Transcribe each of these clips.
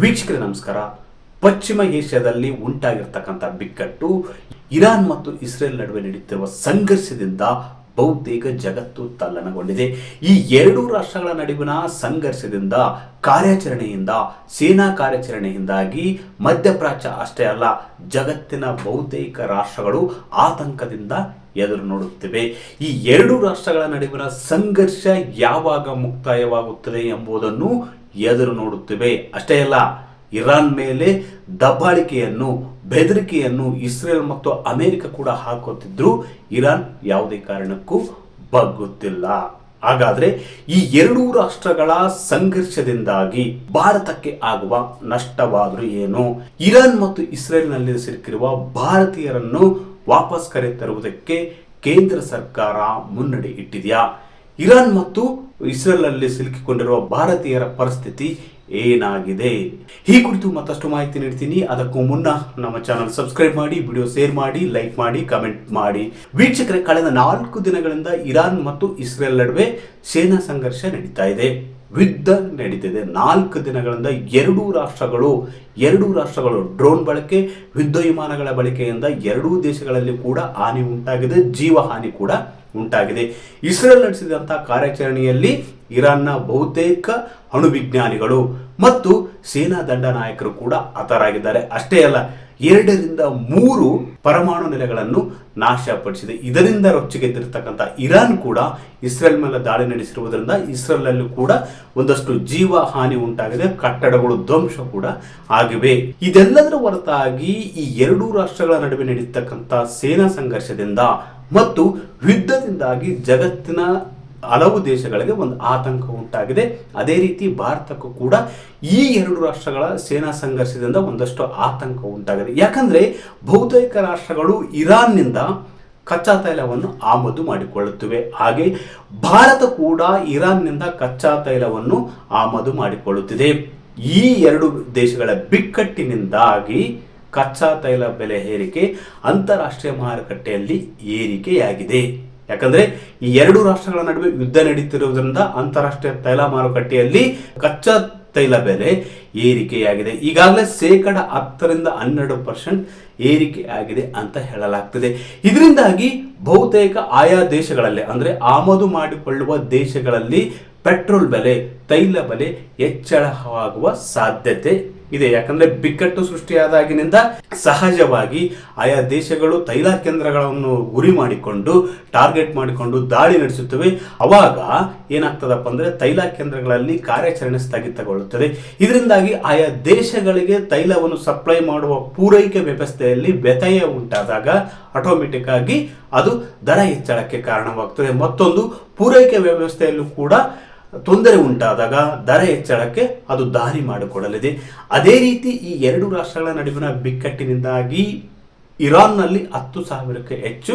ವೀಕ್ಷಕರೇ, ನಮಸ್ಕಾರ. ಪಶ್ಚಿಮ ಏಷ್ಯಾದಲ್ಲಿ ಉಂಟಾಗಿರ್ತಕ್ಕಂಥ ಬಿಕ್ಕಟ್ಟು, ಇರಾನ್ ಮತ್ತು ಇಸ್ರೇಲ್ ನಡುವೆ ನಡೆಯುತ್ತಿರುವ ಸಂಘರ್ಷದಿಂದ ಬಹುತೇಕ ಜಗತ್ತು ತಲ್ಲಣಗೊಂಡಿದೆ. ಈ ಎರಡೂ ರಾಷ್ಟ್ರಗಳ ನಡುವಿನ ಸಂಘರ್ಷದಿಂದ, ಕಾರ್ಯಾಚರಣೆಯಿಂದ, ಸೇನಾ ಕಾರ್ಯಾಚರಣೆಯಿಂದಾಗಿ ಮಧ್ಯಪ್ರಾಚ್ಯ ಅಷ್ಟೇ ಅಲ್ಲ, ಜಗತ್ತಿನ ಬಹುತೇಕ ರಾಷ್ಟ್ರಗಳು ಆತಂಕದಿಂದ ಎದುರು ನೋಡುತ್ತಿವೆ. ಈ ಎರಡು ರಾಷ್ಟ್ರಗಳ ನಡುವಿನ ಸಂಘರ್ಷ ಯಾವಾಗ ಮುಕ್ತಾಯವಾಗುತ್ತದೆ ಎಂಬುದನ್ನು ಎದುರು ನೋಡುತ್ತಿವೆ. ಅಷ್ಟೇ ಅಲ್ಲ, ಇರಾನ್ ಮೇಲೆ ದಬ್ಬಾಳಿಕೆಯನ್ನು, ಬೆದರಿಕೆಯನ್ನು ಇಸ್ರೇಲ್ ಮತ್ತು ಅಮೆರಿಕ ಕೂಡ ಹಾಕುತ್ತಿದ್ರು. ಇರಾನ್ ಯಾವುದೇ ಕಾರಣಕ್ಕೂ ಬಗ್ಗುತ್ತಿಲ್ಲ. ಹಾಗಾದ್ರೆ ಈ ಎರಡೂ ರಾಷ್ಟ್ರಗಳ ಸಂಘರ್ಷದಿಂದಾಗಿ ಭಾರತಕ್ಕೆ ಆಗುವ ನಷ್ಟವಾದರೂ ಏನು? ಇರಾನ್ ಮತ್ತು ಇಸ್ರೇಲ್ನಲ್ಲಿ ಸಿಲುಕಿರುವ ಭಾರತೀಯರನ್ನು ವಾಪಸ್ ಕರೆ ತರುವುದಕ್ಕೆ ಕೇಂದ್ರ ಸರ್ಕಾರ ಮುನ್ನಡೆ ಇಟ್ಟಿದೆಯಾ? ಇರಾನ್ ಮತ್ತು ಇಸ್ರೇಲ್ನಲ್ಲಿ ಸಿಲುಕಿಕೊಂಡಿರುವ ಭಾರತೀಯರ ಪರಿಸ್ಥಿತಿ ಏನಾಗಿದೆ? ಈ ಕುರಿತು ಮತ್ತಷ್ಟು ಮಾಹಿತಿ ನೀಡ್ತೀನಿ. ಅದಕ್ಕೂ ಮುನ್ನ ನಮ್ಮ ಚಾನಲ್ ಸಬ್ಸ್ಕ್ರೈಬ್ ಮಾಡಿ, ವಿಡಿಯೋ ಶೇರ್ ಮಾಡಿ, ಲೈಕ್ ಮಾಡಿ, ಕಮೆಂಟ್ ಮಾಡಿ. ವೀಕ್ಷಕರೇ, ಕಳೆದ ನಾಲ್ಕು ದಿನಗಳಿಂದ ಇರಾನ್ ಮತ್ತು ಇಸ್ರೇಲ್ ನಡುವೆ ಸೇನಾ ಸಂಘರ್ಷ ನಡೀತಾ ಇದೆ. ಯುದ್ಧ ನಡೀತಿದೆ. ನಾಲ್ಕು ದಿನಗಳಿಂದ ಎರಡೂ ರಾಷ್ಟ್ರಗಳು ಎರಡೂ ರಾಷ್ಟ್ರಗಳು ಡ್ರೋನ್ ಬಳಕೆ, ಯುದ್ಧ ವಿಮಾನಗಳ ಬಳಕೆಯಿಂದ ಎರಡೂ ದೇಶಗಳಲ್ಲಿ ಕೂಡ ಹಾನಿ ಉಂಟಾಗಿದೆ, ಜೀವಹಾನಿ ಕೂಡ ಉಂಟಾಗಿದೆ. ಇಸ್ರೇಲ್ ನಡೆಸಿದಂತಹ ಕಾರ್ಯಾಚರಣೆಯಲ್ಲಿ ಇರಾನ್ನ ಬಹುತೇಕ ಅಣುವಿಜ್ಞಾನಿಗಳು ಮತ್ತು ಸೇನಾ ದಂಡ ನಾಯಕರು ಕೂಡ ಹತರಾಗಿದ್ದಾರೆ. ಅಷ್ಟೇ ಅಲ್ಲ ಎರಡರಿಂದ ಮೂರು ಪರಮಾಣು ನೆಲೆಗಳನ್ನು ನಾಶಪಡಿಸಿದೆ. ಇದರಿಂದ ರೊಚ್ಚಿಗೆದ್ದಿರತಕ್ಕಂಥ ಇರಾನ್ ಕೂಡ ಇಸ್ರೇಲ್ ಮೇಲೆ ದಾಳಿ ನಡೆಸಿರುವುದರಿಂದ ಇಸ್ರೇಲ್ನಲ್ಲೂ ಕೂಡ ಒಂದಷ್ಟು ಜೀವ ಹಾನಿ ಉಂಟಾಗಿದೆ. ಕಟ್ಟಡಗಳು ಧ್ವಂಸ ಕೂಡ ಆಗಿವೆ. ಇದೆಲ್ಲದರ ಹೊರತಾಗಿ ಈ ಎರಡೂ ರಾಷ್ಟ್ರಗಳ ನಡುವೆ ನಡೀತಕ್ಕಂಥ ಸೇನಾ ಸಂಘರ್ಷದಿಂದ ಮತ್ತು ಯುದ್ಧದಿಂದಾಗಿ ಜಗತ್ತಿನ ಹಲವು ದೇಶಗಳಿಗೆ ಒಂದು ಆತಂಕ ಉಂಟಾಗಿದೆ. ಅದೇ ರೀತಿ ಭಾರತಕ್ಕೂ ಕೂಡ ಈ ಎರಡು ರಾಷ್ಟ್ರಗಳ ಸೇನಾ ಸಂಘರ್ಷದಿಂದ ಒಂದಷ್ಟು ಆತಂಕ ಉಂಟಾಗಿದೆ. ಯಾಕಂದ್ರೆ ಬಹುತೇಕ ರಾಷ್ಟ್ರಗಳು ಇರಾನ್ನಿಂದ ಕಚ್ಚಾ ತೈಲವನ್ನು ಆಮದು ಮಾಡಿಕೊಳ್ಳುತ್ತಿವೆ. ಹಾಗೆ ಭಾರತ ಕೂಡ ಇರಾನ್ನಿಂದ ಕಚ್ಚಾ ತೈಲವನ್ನು ಆಮದು ಮಾಡಿಕೊಳ್ಳುತ್ತಿದೆ. ಈ ಎರಡು ದೇಶಗಳ ಬಿಕ್ಕಟ್ಟಿನಿಂದಾಗಿ ಕಚ್ಚಾ ತೈಲ ಬೆಲೆ ಏರಿಕೆ ಅಂತಾರಾಷ್ಟ್ರೀಯ ಮಾರುಕಟ್ಟೆಯಲ್ಲಿ ಏರಿಕೆಯಾಗಿದೆ. ಯಾಕಂದ್ರೆ ಈ ಎರಡು ರಾಷ್ಟ್ರಗಳ ನಡುವೆ ಯುದ್ಧ ನಡೀತಿರುವುದರಿಂದ ಅಂತಾರಾಷ್ಟ್ರೀಯ ತೈಲ ಮಾರುಕಟ್ಟೆಯಲ್ಲಿ ಕಚ್ಚಾ ತೈಲ ಬೆಲೆ ಏರಿಕೆಯಾಗಿದೆ. ಈಗಾಗಲೇ ಶೇಕಡ ಹತ್ತರಿಂದ ಹನ್ನೆರಡು ಪರ್ಸೆಂಟ್ ಏರಿಕೆ ಆಗಿದೆ ಅಂತ ಹೇಳಲಾಗ್ತದೆ. ಇದರಿಂದಾಗಿ ಬಹುತೇಕ ಆಯಾ ದೇಶಗಳಲ್ಲಿ, ಅಂದ್ರೆ ಆಮದು ಮಾಡಿಕೊಳ್ಳುವ ದೇಶಗಳಲ್ಲಿ ಪೆಟ್ರೋಲ್ ಬೆಲೆ ತೈಲ ಬೆಲೆ ಹೆಚ್ಚಳವಾಗುವ ಸಾಧ್ಯತೆ ಇದೆ. ಯಾಕಂದ್ರೆ ಬಿಕ್ಕಟ್ಟು ಸೃಷ್ಟಿಯಾದಾಗಿನಿಂದ ಸಹಜವಾಗಿ ಆಯಾ ದೇಶಗಳು ತೈಲ ಕೇಂದ್ರಗಳನ್ನು ಗುರಿ ಮಾಡಿಕೊಂಡು, ಟಾರ್ಗೆಟ್ ಮಾಡಿಕೊಂಡು ದಾಳಿ ನಡೆಸುತ್ತವೆ. ಅವಾಗ ಏನಾಗ್ತದಪ್ಪ ಅಂದ್ರೆ ತೈಲ ಕೇಂದ್ರಗಳಲ್ಲಿ ಕಾರ್ಯಾಚರಣೆ ಸ್ಥಗಿತಗೊಳ್ಳುತ್ತದೆ. ಇದರಿಂದಾಗಿ ಆಯಾ ದೇಶಗಳಿಗೆ ತೈಲವನ್ನು ಸಪ್ಲೈ ಮಾಡುವ ಪೂರೈಕೆ ವ್ಯವಸ್ಥೆಯಲ್ಲಿ ವ್ಯತ್ಯಯ ಉಂಟಾದಾಗ ಆಟೋಮೆಟಿಕ್ ಆಗಿ ಅದು ದರ ಹೆಚ್ಚಳಕ್ಕೆ ಕಾರಣವಾಗ್ತದೆ. ಮತ್ತೊಂದು, ಪೂರೈಕೆ ವ್ಯವಸ್ಥೆಯಲ್ಲೂ ಕೂಡ ತೊಂದರೆ ಉಂಟಾದಾಗ ದರ ಹೆಚ್ಚಳಕ್ಕೆ ಅದು ದಾರಿ ಮಾಡಿಕೊಡಲಿದೆ. ಅದೇ ರೀತಿ ಈ ಎರಡು ರಾಷ್ಟ್ರಗಳ ನಡುವಿನ ಬಿಕ್ಕಟ್ಟಿನಿಂದಾಗಿ ಇರಾನ್ನಲ್ಲಿ ಹತ್ತು ಸಾವಿರಕ್ಕೆ ಹೆಚ್ಚು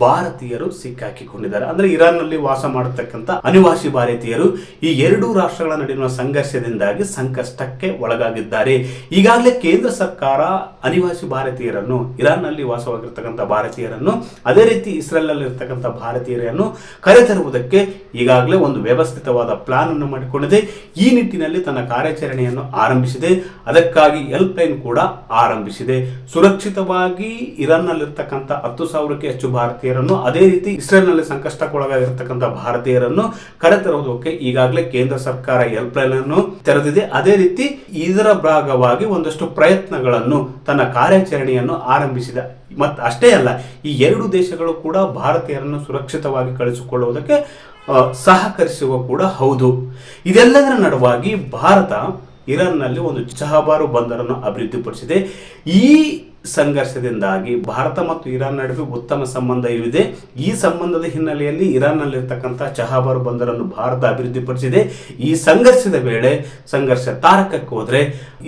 ಭಾರತೀಯರು ಸಿಕ್ಕಾಕಿಕೊಂಡಿದ್ದಾರೆ. ಅಂದ್ರೆ ಇರಾನ್ನಲ್ಲಿ ವಾಸ ಮಾಡತಕ್ಕಂಥ ಅನಿವಾಸಿ ಭಾರತೀಯರು ಈ ಎರಡೂ ರಾಷ್ಟ್ರಗಳ ನಡುವಿನ ಸಂಘರ್ಷದಿಂದಾಗಿ ಸಂಕಷ್ಟಕ್ಕೆ ಒಳಗಾಗಿದ್ದಾರೆ. ಈಗಾಗಲೇ ಕೇಂದ್ರ ಸರ್ಕಾರ ಅನಿವಾಸಿ ಭಾರತೀಯರನ್ನು, ಇರಾನ್ನಲ್ಲಿ ವಾಸವಾಗಿರ್ತಕ್ಕಂಥ ಭಾರತೀಯರನ್ನು, ಅದೇ ರೀತಿ ಇಸ್ರೇಲ್ನಲ್ಲಿ ಇರ್ತಕ್ಕಂಥ ಭಾರತೀಯರನ್ನು ಕರೆತರುವುದಕ್ಕೆ ಈಗಾಗಲೇ ಒಂದು ವ್ಯವಸ್ಥಿತವಾದ ಪ್ಲಾನ್ ಅನ್ನು ಮಾಡಿಕೊಂಡಿದೆ. ಈ ನಿಟ್ಟಿನಲ್ಲಿ ತನ್ನ ಕಾರ್ಯಾಚರಣೆಯನ್ನು ಆರಂಭಿಸಿದೆ. ಅದಕ್ಕಾಗಿ ಹೆಲ್ಪ್ ಲೈನ್ ಕೂಡ ಆರಂಭಿಸಿದೆ. ಸುರಕ್ಷಿತವಾಗಿ ಇರಾನ್ನಲ್ಲಿರ್ತಕ್ಕಂಥ ಹತ್ತು ಸಾವಿರಕ್ಕೆ ಹೆಚ್ಚು ಭಾರತೀಯರನ್ನು, ಅದೇ ರೀತಿ ಇಸ್ರೇಲ್ನಲ್ಲಿ ಸಂಕಷ್ಟಕ್ಕೊಳಗಾಗಿರ್ತಕ್ಕಂಥ ಭಾರತೀಯರನ್ನು ಕರೆತರುವುದಕ್ಕೆ ಈಗಾಗಲೇ ಕೇಂದ್ರ ಸರ್ಕಾರ ಹೆಲ್ಪ್ ಲೈನ್ ಅನ್ನು ತೆರೆದಿದೆ. ಅದೇ ರೀತಿ ಇದರ ಭಾಗವಾಗಿ ಒಂದಷ್ಟು ಪ್ರಯತ್ನಗಳನ್ನು ತನ್ನ ಕಾರ್ಯಾಚರಣೆಯನ್ನು ಆರಂಭಿಸಿದೆ. ಮತ್ತು ಅಷ್ಟೇ ಅಲ್ಲ, ಈ ಎರಡು ದೇಶಗಳು ಕೂಡ ಭಾರತೀಯರನ್ನು ಸುರಕ್ಷಿತವಾಗಿ ಕಳಿಸಿಕೊಳ್ಳುವುದಕ್ಕೆ ಸಹಕರಿಸುವ ಕೂಡ ಹೌದು. ಇದೆಲ್ಲದರ ನಡುವಾಗಿ ಭಾರತ ಇರಾನ್ನಲ್ಲಿ ಒಂದು ಚಹಬಾರು ಬಂದರನ್ನು ಅಭಿವೃದ್ಧಿಪಡಿಸಿದೆ. ಈ ಸಂಘರ್ಷದಿಂದಾಗಿ ಭಾರತ ಮತ್ತು ಇರಾನ್ ನಡುವೆ ಉತ್ತಮ ಸಂಬಂಧ ಇದೆ ಈ ಸಂಬಂಧದ ಹಿನ್ನೆಲೆಯಲ್ಲಿ ಇರಾನ್ನಲ್ಲಿರ್ತಕ್ಕಂಥ ಚಹಾಬಾರು ಬಂದರನ್ನು ಭಾರತ ಅಭಿವೃದ್ಧಿಪಡಿಸಿದೆ. ಈ ಸಂಘರ್ಷದ ವೇಳೆ ಸಂಘರ್ಷ ತಾರಕಕ್ಕೆ ಹೋದರೆ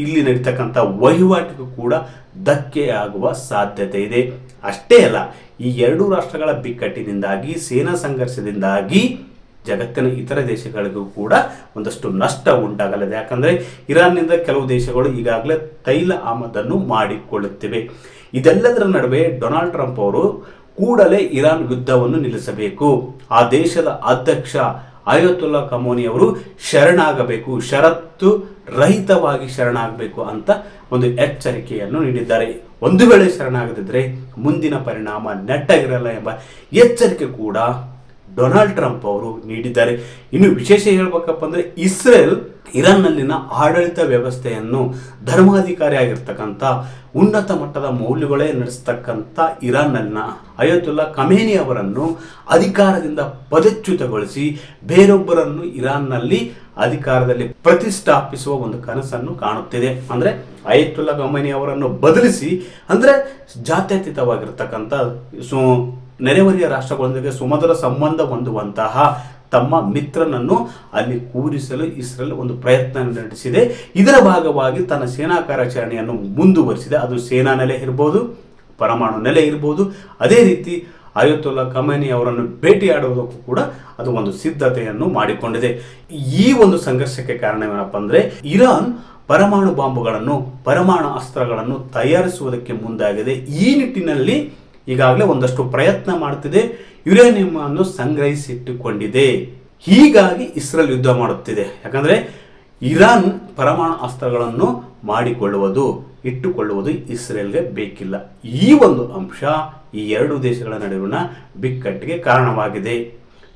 ಇಲ್ಲಿ ನಡೀತಕ್ಕಂಥ ವಹಿವಾಟಿಗೂ ಕೂಡ ಧಕ್ಕೆ ಆಗುವ ಸಾಧ್ಯತೆ ಇದೆ. ಅಷ್ಟೇ ಅಲ್ಲ, ಈ ಎರಡೂ ರಾಷ್ಟ್ರಗಳ ಬಿಕ್ಕಟ್ಟಿನಿಂದಾಗಿ, ಸೇನಾ ಸಂಘರ್ಷದಿಂದಾಗಿ ಜಗತ್ತಿನ ಇತರ ದೇಶಗಳಿಗೂ ಕೂಡ ಒಂದಷ್ಟು ನಷ್ಟ ಉಂಟಾಗಲಿದೆ. ಯಾಕಂದ್ರೆ ಇರಾನ್ನಿಂದ ಕೆಲವು ದೇಶಗಳು ಈಗಾಗಲೇ ತೈಲ ಆಮದನ್ನು ಮಾಡಿಕೊಳ್ಳುತ್ತಿವೆ. ಇದೆಲ್ಲದರ ನಡುವೆ ಡೊನಾಲ್ಡ್ ಟ್ರಂಪ್ ಅವರು ಕೂಡಲೇ ಇರಾನ್ ಯುದ್ಧವನ್ನು ನಿಲ್ಲಿಸಬೇಕು. ಆ ದೇಶದ ಅಧ್ಯಕ್ಷ ಅಯೋತುಲ್ಲಾ ಕಮೋನಿ ಅವರು ಶರಣಾಗಬೇಕು, ಷರತ್ತು ರಹಿತವಾಗಿ ಶರಣಾಗಬೇಕು ಅಂತ ಒಂದು ಎಚ್ಚರಿಕೆಯನ್ನು ನೀಡಿದ್ದಾರೆ. ಒಂದು ವೇಳೆ ಶರಣಾಗದಿದ್ದರೆ ಮುಂದಿನ ಪರಿಣಾಮ ನೆಟ್ಟಗಿರಲ್ಲ ಎಂಬ ಎಚ್ಚರಿಕೆ ಕೂಡ ಡೊನಾಲ್ಡ್ ಟ್ರಂಪ್ ಅವರು ನೀಡಿದ್ದಾರೆ. ಇನ್ನು ವಿಶೇಷ ಹೇಳ್ಬೇಕಪ್ಪ ಅಂದ್ರೆ ಇಸ್ರೇಲ್ ಇರಾನ್ನಲ್ಲಿನ ಆಡಳಿತ ವ್ಯವಸ್ಥೆಯನ್ನು ಧರ್ಮಾಧಿಕಾರಿಯಾಗಿರ್ತಕ್ಕಂಥ ಉನ್ನತ ಮಟ್ಟದ ಮೌಲ್ಯಗಳೇ ನಡೆಸ್ತಕ್ಕಂಥ ಇರಾನ್ನಲ್ಲಿನ ಅಯತುಲ್ಲಾ ಕಮೇನಿ ಅವರನ್ನು ಅಧಿಕಾರದಿಂದ ಪದಚ್ಯುತಗೊಳಿಸಿ ಬೇರೊಬ್ಬರನ್ನು ಇರಾನ್ನಲ್ಲಿ ಅಧಿಕಾರದಲ್ಲಿ ಪ್ರತಿಷ್ಠಾಪಿಸುವ ಒಂದು ಕನಸನ್ನು ಕಾಣುತ್ತಿದೆ. ಅಂದ್ರೆ ಅಯತುಲ್ಲಾ ಕಮೇನಿ ಅವರನ್ನು ಬದಲಿಸಿ ಅಂದ್ರೆ ಜಾತ್ಯತೀತವಾಗಿರ್ತಕ್ಕಂಥ ನೆರೆಹೊರೆಯ ರಾಷ್ಟ್ರಗಳೊಂದಿಗೆ ಸುಮಧುರ ಸಂಬಂಧ ಹೊಂದುವಂತಹ ತಮ್ಮ ಮಿತ್ರನನ್ನು ಅಲ್ಲಿ ಕೂರಿಸಲು ಇಸ್ರೇಲ್ ಒಂದು ಪ್ರಯತ್ನ ನಡೆಸಿದೆ. ಇದರ ಭಾಗವಾಗಿ ತನ್ನ ಸೇನಾ ಕಾರ್ಯಾಚರಣೆಯನ್ನು ಮುಂದುವರಿಸಿದೆ. ಅದು ಸೇನಾ ನೆಲೆ ಇರ್ಬೋದು, ಪರಮಾಣು ನೆಲೆ ಇರ್ಬೋದು. ಅದೇ ರೀತಿ ಆಯತುಲ್ಲಾ ಕಮೇನಿ ಅವರನ್ನು ಭೇಟಿಯಾಡುವುದಕ್ಕೂ ಕೂಡ ಅದು ಒಂದು ಸಿದ್ಧತೆಯನ್ನು ಮಾಡಿಕೊಂಡಿದೆ. ಈ ಒಂದು ಸಂಘರ್ಷಕ್ಕೆ ಕಾರಣವೇನಪ್ಪ ಅಂದರೆ ಇರಾನ್ ಪರಮಾಣು ಬಾಂಬುಗಳನ್ನು, ಪರಮಾಣು ಅಸ್ತ್ರಗಳನ್ನು ತಯಾರಿಸುವುದಕ್ಕೆ ಮುಂದಾಗಿದೆ. ಈ ನಿಟ್ಟಿನಲ್ಲಿ ಈಗಾಗಲೇ ಒಂದಷ್ಟು ಪ್ರಯತ್ನ ಮಾಡ್ತಿದೆ. ಯುರೇನಿಯಂ ಅನ್ನು ಸಂಗ್ರಹಿಸಿಟ್ಟುಕೊಂಡಿದೆ. ಹೀಗಾಗಿ ಇಸ್ರೇಲ್ ಯುದ್ಧ ಮಾಡುತ್ತಿದೆ. ಯಾಕಂದ್ರೆ ಇರಾನ್ ಪರಮಾಣು ಅಸ್ತ್ರಗಳನ್ನು ಮಾಡಿಕೊಳ್ಳುವುದು, ಇಟ್ಟುಕೊಳ್ಳುವುದು ಇಸ್ರೇಲ್ಗೆ ಬೇಕಿಲ್ಲ. ಈ ಒಂದು ಅಂಶ ಈ ಎರಡು ದೇಶಗಳ ನಡುವಿನ ಬಿಕ್ಕಟ್ಟಿಗೆ ಕಾರಣವಾಗಿದೆ.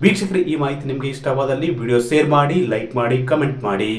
ವೀಕ್ಷಕರಿಗೆ ಈ ಮಾಹಿತಿ ನಿಮಗೆ ಇಷ್ಟವಾದಲ್ಲಿ ವಿಡಿಯೋ ಶೇರ್ ಮಾಡಿ, ಲೈಕ್ ಮಾಡಿ, ಕಮೆಂಟ್ ಮಾಡಿ.